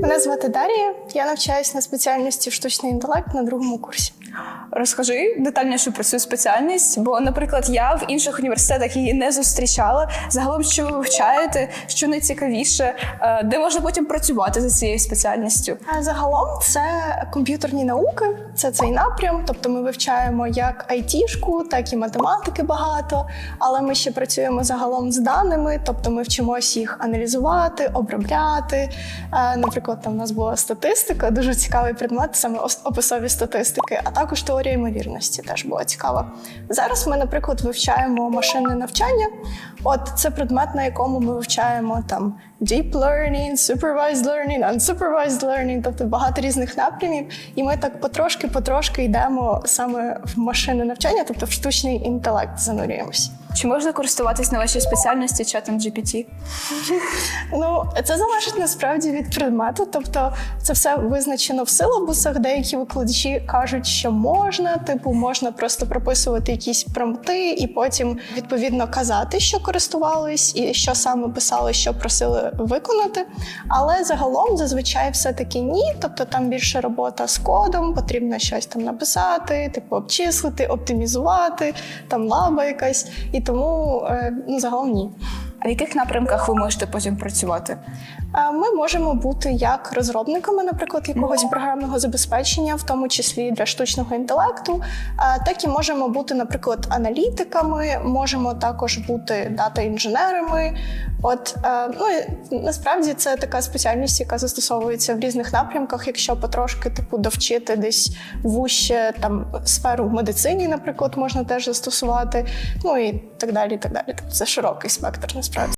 Мене звати Дарія. Я навчаюсь на спеціальності штучний інтелект на другому курсі. Розкажи детальніше про цю спеціальність, бо, наприклад, я в інших університетах її не зустрічала. Загалом, що ви вивчаєте, що найцікавіше, е, де можна потім працювати за цією спеціальністю. Загалом це комп'ютерні науки, це цей напрям. Тобто ми вивчаємо як айтішку, так і математики багато. Але ми ще працюємо загалом з даними, тобто ми вчимось їх аналізувати, обробляти. Е, Наприклад, там у нас була статистика, дуже цікавий предмет, саме описові статистики, а також теорія ймовірності теж була цікава. Зараз ми, наприклад, вивчаємо машинне навчання. От це предмет, на якому ми вивчаємо там deep learning, supervised learning, unsupervised learning, тобто багато різних напрямів. І ми так потрошки-потрошки йдемо саме в машинне навчання, тобто в штучний інтелект занурюємось. Чи можна користуватись на вашій спеціальності чатом GPT? Ну, це залежить насправді від предмету. Тобто, це все визначено в силабусах. Деякі викладачі кажуть, що можна, типу, можна просто прописувати якісь промпти і потім відповідно казати, що користувались, і що саме писали, що просили виконати. Але загалом зазвичай все-таки ні. Тобто там більше робота з кодом, потрібно щось там написати, типу обчислити, оптимізувати, там лаба якась. І тому е, ну, загалом ні. А в яких напрямках ви можете потім працювати? Ми можемо бути як розробниками, наприклад, якогось програмного забезпечення, в тому числі для штучного інтелекту, так і можемо бути, наприклад, аналітиками, можемо також бути дата-інженерами. От ну і насправді це така спеціальність, яка застосовується в різних напрямках, якщо потрошки типу довчити десь вуще там сферу в медицині, наприклад, можна теж застосувати. Ну і так далі. і так далі. Тобто це широкий спектр насправді.